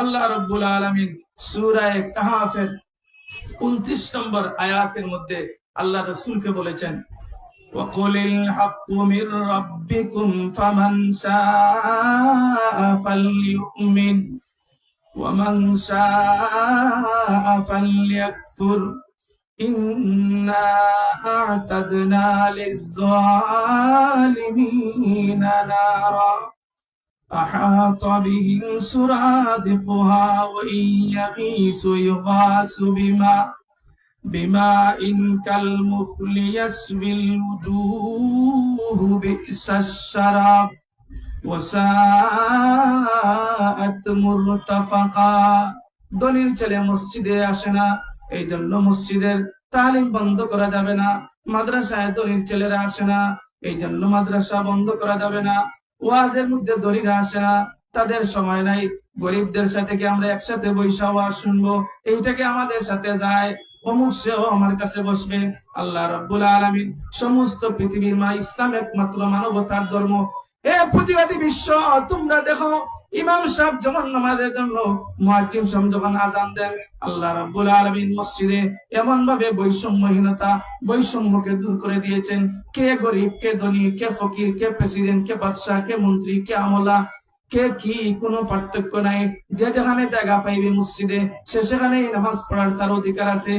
আল্লাহ রব্বুল আলমিন সুরায় কাহাফের উনত্রিশ নম্বর আয়াতের মধ্যে আল্লাহ রসুলকে বলেছেন وقل الحق من ربكم فمن شاء فليؤمن ومن شاء فليكفر إنا أعتدنا للظالمين نارا أحاط بهم سرادقها وإن يغيث يغاث بماء بماء كالمخل يسوي الوجوه بئس الشراب وساءت مرتفقا দলিল ছেলে মসজিদে আসে না এই জন্য মসজিদের তালিম বন্ধ করা যাবে না মাদ্রাসায় দলিল ছেলেরা আসে না এই জন্য মাদ্রাসা বন্ধ করা যাবে না ওয়াজের মধ্যে দলিল আসে না, তাদের সময় নাই। গরিবদের সাথে কি আমরা একসাথে বৈশা ওয়াজ শুনব? এইটাকে আমাদের সাথে যায়? অমুক সেও আমার কাছে বসবে। আল্লাহ রব্বুল আলমিন সমস্ত পৃথিবীর মা ইসলাম একমাত্র মানবতার ধর্ম। এ পুঁজিবাদী বিশ্ব, তোমরা দেখো ইমাম সাহেব যখন নামাজের জন্য মুয়াজ্জিম সাহেব যখন আজান দেন, আল্লাহ রাব্বুল আলামিন মসজিদে এমন ভাবে বৈষম্যহীনতা, বৈষম্যকে দূর করে দিয়েছেন। কে গরিব, কে ধনী, কে ফকির, কে প্রেসিডেন্ট, কে বাদশাহ, কে মন্ত্রী, কে আমলা, কে কি, কোনো পার্থক্য নাই। যে যেখানে জায়গা পাইবে মসজিদে, সে সেখানে নামাজ পড়ার তার অধিকার আছে।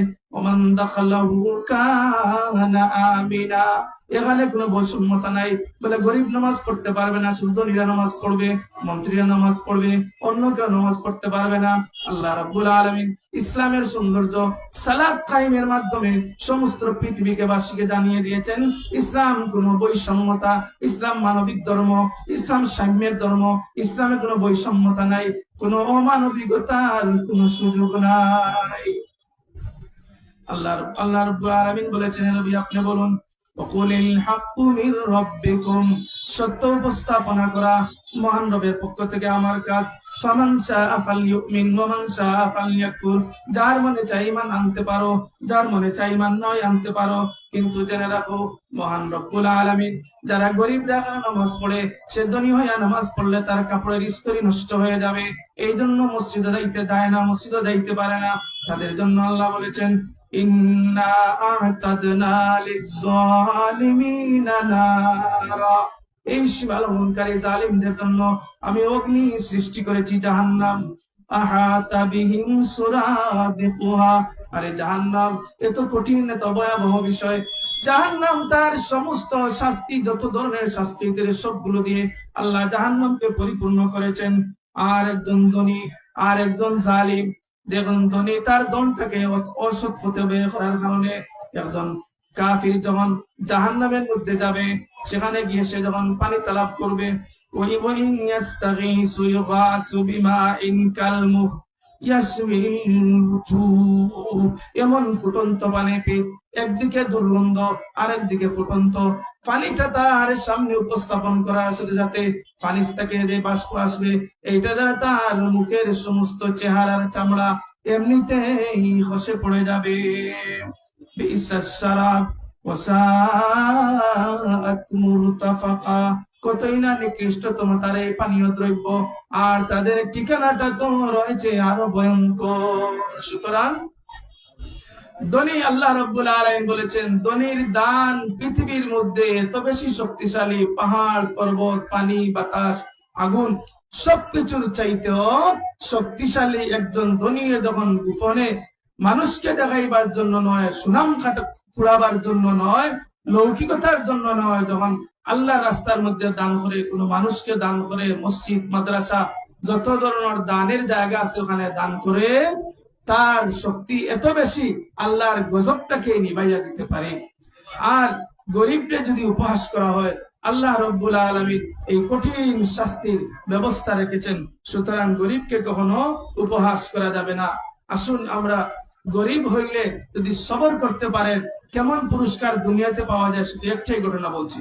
এখানে কোনো বৈষম্যতা নাই। বলে গরিব নামাজ পড়তে পারবে না নামাজ পড়বে, মন্ত্রীরা নামাজ পড়বে, অন্য কেউ নামাজ পড়তে পারবে না। আল্লাহ রাব্বুল আলামিন ইসলামের সৌন্দর্য সালাত কায়েমের মাধ্যমে সমস্ত পৃথিবীকে বাসীকে জানিয়ে দিয়েছেন, ইসলাম কোনো বৈষম্যতা, ইসলাম মানবিক ধর্ম, ইসলাম সাম্যের ধর্ম, ইসলামে কোনো বৈষম্যতা নাই, কোনো অমানবিকতার কোনো সুযোগ নাই। মান যার মনে চাই ইমান আনতে পারো, যার মনে চাই ইমান নয় আনতে পারো। কিন্তু জেনে রাখো, মহান রব্বুল আলামিন, যারা গরিব দেখা নামাজ পড়ে, সে ধনী হইয়া নামাজ পড়লে তার কাপড়ের স্তরি নষ্ট হয়ে যাবে। এই জন্য মসজিদে যাইতে যায় না, মসজিদে যাইতে পারে না। তাদের জন্য আল্লাহ বলেছেন إنا أعتدنا للظالمين نارا এই সীমালঙ্ঘনকারী জালিমদের জন্য আমি অগ্নি সৃষ্টি করেছি জাহান্নাম আহাতা বিহিম সুরাদিকুহা আরে জাহান্নাম এত কঠিন এত ভয়াবহ বিষয় জাহান্নাম তার সমস্ত শাস্তি যত ধরনের শাস্তি সবগুলো দিয়ে আল্লাহ জাহান্নামকে পরিপূর্ণ করেছেন আর একজন ধনী আর একজন জালিম যখন ধনী তার দনটাকে অসৎ হতে করার কারণে একজন কাফির যখন জাহান নামের মধ্যে যাবে, সেখানে গিয়ে সে যখন পানি তালাব করবে ওই ওই এমন ফুটন্ত পানি একদিকে দুর্গন্ধ, আরেকদিকে ফুটন্ত। পানিটা তার সামনে উপস্থাপন করার সাথে সাথে পানিস থেকে যে বাষ্প আসবে, এইটা দ্বারা তার মুখের সমস্ত চেহারার চামড়া এমনিতেই হসে পড়ে যাবে। বিশ্বাস সারা কতই না নিকৃষ্টতম তার এই পানীয় দ্রব্য। আর তাদের ঠিকানাটা তো রয়েছে আরও ভয়ঙ্কর। সুতরাং ধনী আল্লাহ রব্বুল আলাইন বলেছেন, ধনীর দান পৃথিবীর মধ্যে এত বেশি শক্তিশালী, পাহাড়, পর্বত, পানি, বাতাস, আগুন, সবকিছুর চাইতেও শক্তিশালী একজন ধনী যখন গোপনে মানুষকে দেখাইবার জন্য নয়, সুনাম কুড়াবার জন্য নয়, লৌকিকতার জন্য নয়, যখন আল্লাহ রাস্তার মধ্যে দান করে, কোনো মানুষকে দান করে, মসজিদ, মাদ্রাসা, যত ধরনের দানের জায়গা আছে ওখানে দান করে, তার শক্তি এত বেশি, আল্লাহর গজবটাকে নিবাইয়া দিতে পারে। আর গরিবকে যদি উপহাস করা হয়, আল্লাহ রব্বুল আলমীর এই কঠিন শাস্তির ব্যবস্থা রেখেছেন। সুতরাং গরিবকে কখনো উপহাস করা যাবে না। আসুন আমরা গরিব হইলে যদি সবর করতে পারেন, কেমন পুরস্কার দুনিয়াতে পাওয়া যায় সেটি একটাই ঘটনা বলছি।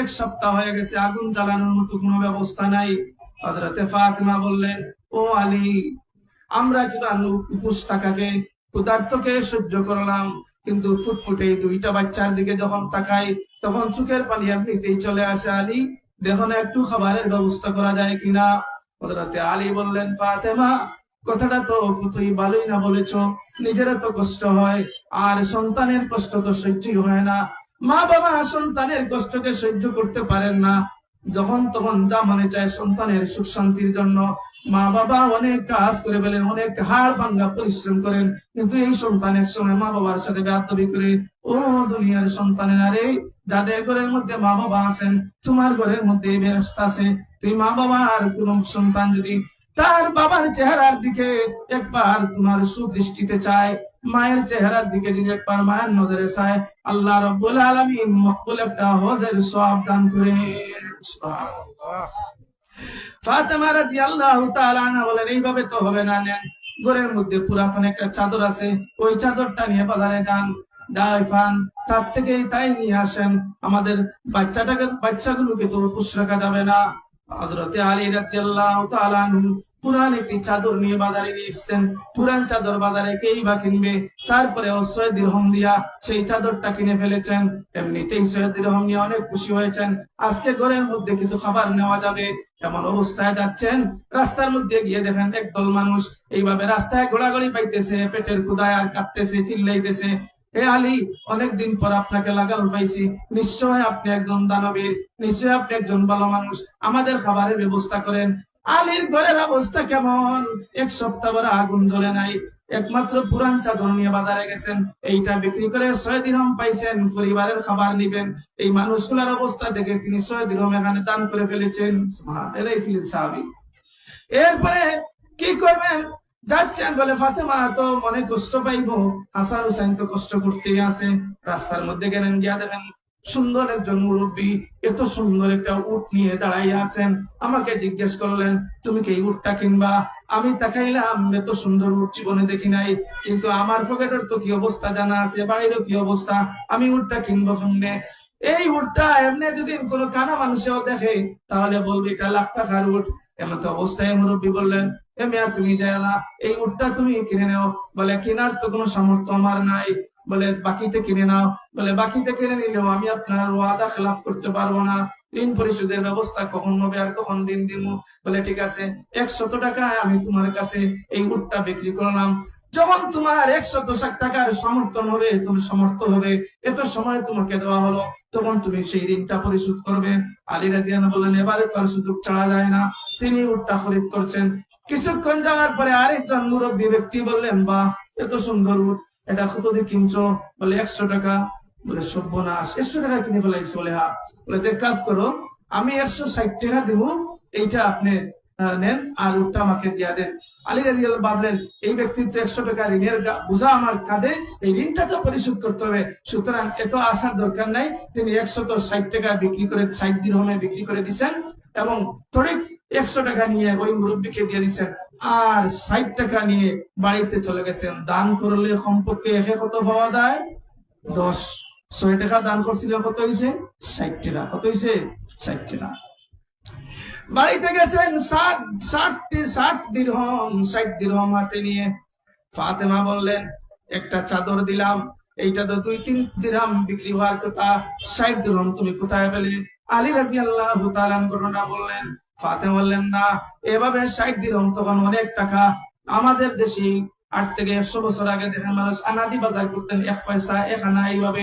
এক সপ্তাহ হয়ে গেছে, আগুন জ্বালানোর মতো কোনো ব্যবস্থা নাই। হযরতে ফাতিমা বললেন, ও আলী, আমরা কিবা উপোস থাকাকে ক্ষুধার্তকে সহ্য করলাম, কিন্তু ফুটফুটে দুইটা বাচ্চার দিকে যখন তাকাই, তখন চোখের পানি এমনিতেই চলে আসে আলী দেখো না একটু খাবারের ব্যবস্থা করা যায় কিনা? হযরতে আলী বললেন, ফাতেমা, কথাটা তো তুই ভালোই না বলেছ নিজের তো কষ্ট হয়, আর সন্তানের কষ্ট তো সহ্যই হয় না মা বাবা সন্তানের কষ্টকে সহ্য করতে পারেন না। যখন তখন যা মনে চায় সন্তানের সুখ শান্তির জন্য। মা বাবা অনেক কাজ করে ফেলেন, অনেক হাড় ভাঙ্গা পরিশ্রম করেন। কিন্তু এই সন্তানের সময় মা বাবার সাথে বেয়াদবি করে, ও দুনিয়ার সন্তানের আরে যাদের ঘরের মধ্যে মা বাবা আছেন, তোমার ঘরের মধ্যে ব্যস্ত আছে। তুই মা বাবার কোন সন্তান যদি তার বাবার চেহারার দিকে একবার তোমার সুদৃষ্টিতে চায়। মায়ের চেহারার দিকে যদি একবার মায়ের নজরে চায়, আল্লাহ রব্বুল আলামিন মকবুল একটা হজের সওয়াব দান করে তাআলা বলেন, এইভাবে তো হবে না, নেন। ঘরের মধ্যে পুরাতন একটা চাদর আছে, ওই চাদরটা নিয়ে বাজারে যান। তার তাই নিয়ে আসেন। আমাদের বাচ্চাটাকে, বাচ্চাগুলোকে তো উপোস রাখা যাবে না। হযরতে আলী রাদিয়াল্লাহু তাআলা পুরান একটি চাদর নিয়ে বাজারে নিয়ে এসছেন। পুরান চাদর বাজারে কেই বা কিনবে? তারপরে অশ্বয় দিরহম দিয়া সেই চাদরটা কিনে ফেলেছেন। এমনিতেই সৈয়দ দিরহম নিয়ে অনেক খুশি হয়েছেন। আজকে ঘরের মধ্যে কিছু খাবার নেওয়া যাবে। এমন অবস্থায় যাচ্ছেন। রাস্তার মধ্যে গিয়ে দেখেন একদল মানুষ। এইভাবে রাস্তায় ঘোরাঘুরি পাইতেছে, পেটের ক্ষুদায় আর কাঁদতেছে, চিল্লাইতেছে। হে আলী, অনেকদিন পর আপনাকে লাগাল পাইছি। নিশ্চয় আপনি একজন দানবীর, নিশ্চয় আপনি একজন ভালো মানুষ। আমাদের খাবারের ব্যবস্থা করেন। আলীর ঘরের অবস্থা কেমন? এক সপ্তাহ পরে আগুন জ্বলে নাই। একমাত্র পুরান চাদর নিয়ে বাজারে গেছেন। এইটা বিক্রি করে ছয় দিরহম পাইছেন, পরিবারের খাবার নিবেন। এই মানুষগুলার অবস্থা দেখে তিনি ছয় দিরহম এখানে দান করে ফেলেছেন। এরাই ছিলেন সাহাবী। এরপরে কি করবেন? যাচ্ছেন বলে ফাতেমা তো মনে কষ্ট পাইবো। হাসান হুসাইন তো কষ্ট করতেই আছে। রাস্তার মধ্যে গেলেন, গিয়া দেখেন সুন্দর একজন মুরব্বী এত সুন্দর একটা উট নিয়ে দাঁড়াইয়া আছেন। আমাকে জিজ্ঞেস করলেন, তুমি কি উটটা কিনবা? আমি তাকাইলাম এত সুন্দর উট জীবনে দেখি নাই। কিন্তু আমার পকেটের তো কি অবস্থা জানা আছে, বাড়িরও কি অবস্থা? আমি উটটা কিনবো সঙ্গে এই উটটা এমনি যদি কোনো কানা মানুষেও দেখে, তাহলে বলবে এটা লাখ টাকার উট। এমন তো অবস্থায় মুরব্বী বললেন, এ মেয়া, তুমি যাইলা এই উটটা তুমি কিনে নাও। বলে, কেনার তো কোনো সামর্থ্য আমার নাই। বলে, বাকিতে কিনে নাও। বলে, বাকিতে কিনে নিলেও আমি আপনার ওয়াদা খেলাফ করতে পারব না। ঋণ পরিশোধের ব্যবস্থা কখন হবে আর কখন দিন দিব? বলে, ঠিক আছে, একশত টাকায় আমি তোমার কাছে এই উটটা বিক্রি করলাম। যখন তোমার একশত ষাট টাকার সমর্থন হবে, তুমি সমর্থ হবে। এত সময় তোমাকে দেওয়া হলো। তখন তুমি সেই ঋণটা পরিশোধ করবে। আলী রাদিয়ানা বললেন, এবারে তো আর সুযোগ ছাড়া যায় না। তিনি উটটা খরিদ করছেন। কিছুক্ষণ যাওয়ার পরে আরেকজন মুরব্বী ব্যক্তি বললেন, বাহ, এত সুন্দর উট। এটা কত দিয়ে কিনছো? বলে, একশো টাকা। বলে, সর্বনাশ, একশো টাকা কিনে ফেলাইছে বলে হা কাজ করো। আমি একশো ষাট টাকা দিব, এইটা আপনি নেন, আর উটটা আমাকে দিয়া দেন। আলী রাজি ভাবলেন, এই ব্যক্তির তো একশো টাকা ঋণের বোঝা আমার কাঁধে, এই ঋণটা তো পরিশোধ করতে হবে। সুতরাং এত আসার দরকার নাই, তিনি একশত ষাট টাকা বিক্রি করে, ষাট দিরহমে বিক্রি করে দিচ্ছেন এবং তড়িৎ একশো টাকা নিয়ে ওই মুরব্বীকে দিয়ে দিচ্ছেন আর ষাট টাকা নিয়ে বাড়িতে চলে গেছেন। দান করলে সম্পর্কে একে কত পাওয়া যায়? দশ। ছয় টাকা দান করছিল, কত হয়েছে ষাট টাকা। কত হয়েছে ষাট টাকা। বাড়িতে গেছেন ষাট ষাটটি ষাট দিরহম ষাট দিরহম হাতে নিয়ে ফাতেমা বললেন, একটা চাদর দিলাম, এইটা তো দুই তিন দিরহাম বিক্রি হওয়ার কথা, ষাট দিরহম তুমি কোথায় পেলে? আলী রাজি আল্লাহ ঘটনা বললেন ফাতে বললেন, না, এভাবে ষাট দিরহম তখন অনেক টাকা, আমাদের দেশে আট থেকে একশো বছর আগে দেখেন মানুষ আনাদি বাজার করতেন, এক পয়সা, এক আনা, এইভাবে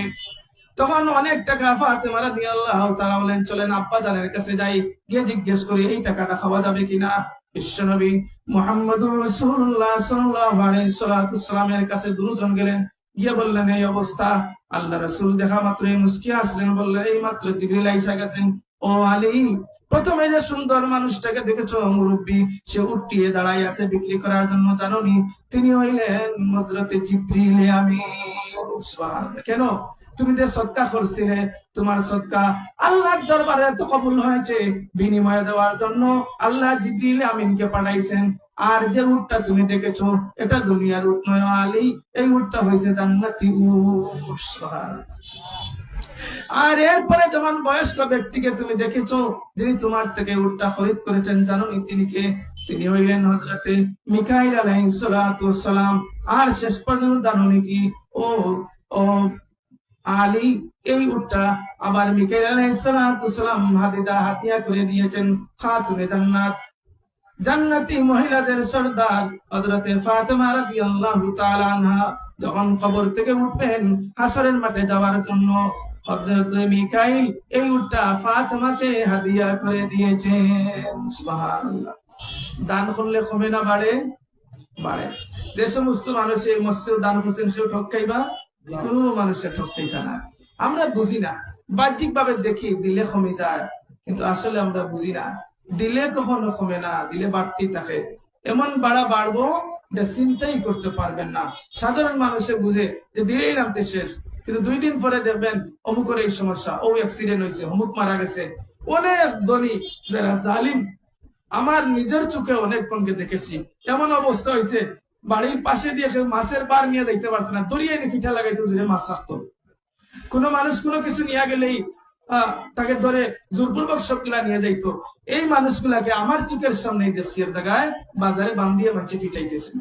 তখন অনেক টাকা ফাতেমা রাদিয়াল্লাহু তাআলা বলেন, চলেন আব্বা জানের কাছে যাই, গিয়ে জিজ্ঞেস করি, এই টাকাটা খাওয়া যাবে কিনা? বিশ্বনবী মুহাম্মদুর রাসূলুল্লাহ সাল্লাল্লাহু আলাইহি সাল্লামের কাছে দুজন গেলেন, গিয়ে বললেন, এই অবস্থা। আল্লাহ রাসূল দেখা মাত্র মুস্কি আসলেন, বললেন, এই মাত্র জিবরিল গেছেন। ও আলী প্রথমে যে সুন্দর মানুষটাকে দেখেছ, মুরব্বী, সে উঠিয়ে দাঁড়াই আছে বিক্রি করার জন্য, জানোনি? তিনি হইলেন হযরতে জিবরিল আমি কেন? তুমি যে সৎকা করছিলে, তোমার সৎকা আল্লাহর দরবারে তো কবুল হয়েছে বিনিময় দেওয়ার জন্য আল্লাহ জিবরিল আমিনকে পাঠাইছেন। আর যে উটটা তুমি দেখেছ, এটা দুনিয়ার উট নয়, আলী। এই উটটা হয়েছে জান্নাতি উট। আর এরপরে যখন বয়স্ক ব্যক্তিকে তুমি দেখেছ, যিনি তোমার থেকে উটটা খরিদ করেছেন জানো তিনি কে? তিনি হইলেন হজরতে মিকাইল আলাইসালাম আর শেষ পর্যন্ত জানো নি কি? ও ও আলী, এই উটটা আবার মিকাইল আলাইসালাম হাদিদা হাতিয়া করে দিয়েছেন খাতুনে জান্নাত। জান্নাতি মহিলাদের সর্দার হযরতে ফাতেমা রাদিয়াল্লাহু তাআলা আনহা যখন কবর থেকে উঠবেন হাসরের মাঠে যাওয়ার জন্য মিকাইল এই উটটা হাদিয়া করে সুবহানাল্লাহ। দান করলে কমে না, বাড়ে? বাড়ে। যে সমস্ত মসজিদ দান করছেন ঠকাইবা মানুষের ঠকাইতা না। আমরা বুঝি না। বাহ্যিক ভাবে দেখি, দিলে কমে যায়। কিন্তু আসলে আমরা বুঝি না। দিলে কখনো কমে না, দিলে বাড়তেই থাকে। এমন বাড়া বাড়বো এটা চিন্তাই করতে পারবেন না। সাধারণ মানুষে বুঝে যে দিলেই নামতে শেষ। কিন্তু দুই দিন পরে দেখবেন অমুকের এই সমস্যা ও অ্যাক্সিডেন্ট হয়েছে, অমুক মারা গেছে। অনেক ধনী যারা জালিম, আমার নিজের চোখে অনেক কনকে দেখেছি। এমন অবস্থা হয়েছে, বাড়ির পাশে দিয়ে কেউ মাছের বার নিয়ে দেখতে পারতো না দরিয়ে নিয়ে পিঠা লাগাইতো যে মাছ রাখতো কোনো মানুষ কোনো কিছু নিয়ে গেলেই তাকে ধরে জোরপূর্বক সবগুলা নিয়ে যাইতো। এই মানুষগুলাকে আমার চোখের সামনে দেশের জায়গায় বাজারে বান্ধিয়ে মাঝে পিটাইতেছে।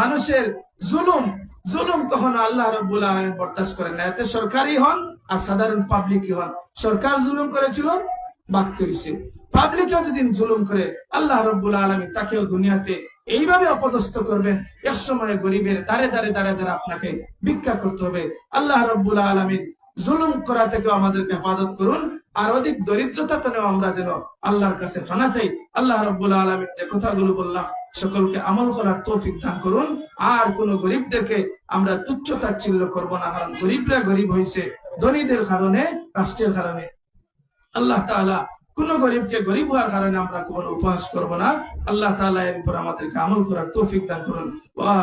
মানুষের জুলুম জুলুম কখনো আল্লাহ রব্বুল আলমী বরদাস্ত করেন না। এতে সরকারি হন আর সাধারণ পাবলিকই হন। সরকার জুলুম করেছিল বাধ্য হয়েছে পাবলিকেও যদি জুলুম করে, আল্লাহ রব্বুল আলমী তাকেও দুনিয়াতে এইভাবে অপদস্থ করবেন। এক সময় গরিবের দাঁড়ে দাঁড়ে দাঁড়ে দাঁড়ে আপনাকে ভিক্ষা করতে হবে। আল্লাহ রব্বুল আলমীর জুলুম করা থেকে আমাদেরকে হেফাজত করুন। আর অধিক দরিদ্রতা তো আমরা যেন আল্লাহর কাছে ফানা চাই। আল্লাহ রব্বুল আলমীর যে কথাগুলো বললাম সকলকে আমল করার তৌফিক দান করুন। আর কোন গরিবদেরকে আমরা তুচ্ছ তাচ্ছিল্য করব না, কারণ গরিবরা গরিব হয়েছে ধনীদের কারণে, রাষ্ট্রের কারণে। আল্লাহ তাআলা কোন গরিবকে গরিব হওয়ার কারণে আমরা কোনো উপহাস করব না। আল্লাহ তালা এর উপর আমাদেরকে আমল করার তৌফিক দান করুন। ওয়া